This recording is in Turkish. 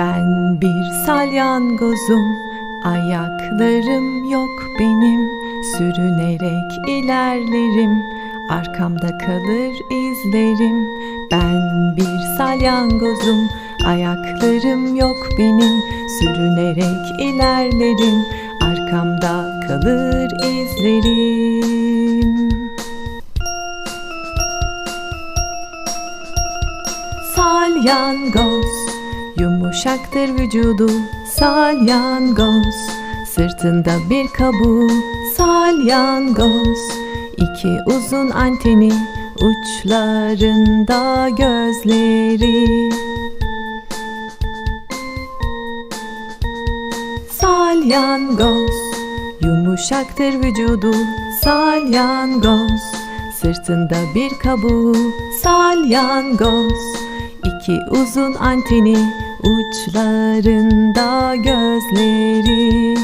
Ben bir salyangozum, ayaklarım yok benim. Sürünerek ilerlerim, arkamda kalır izlerim. Ben bir salyangozum, ayaklarım yok benim. Sürünerek ilerlerim, arkamda kalır izlerim. Salyangoz Yumuşaktır vücudu. Salyangoz Sırtında bir kabuğu. Salyangoz İki uzun anteni. Uçlarında gözleri. Salyangoz Yumuşaktır vücudu. Salyangoz Sırtında bir kabuğu. Salyangoz İki uzun anteni Uçlarında gözleri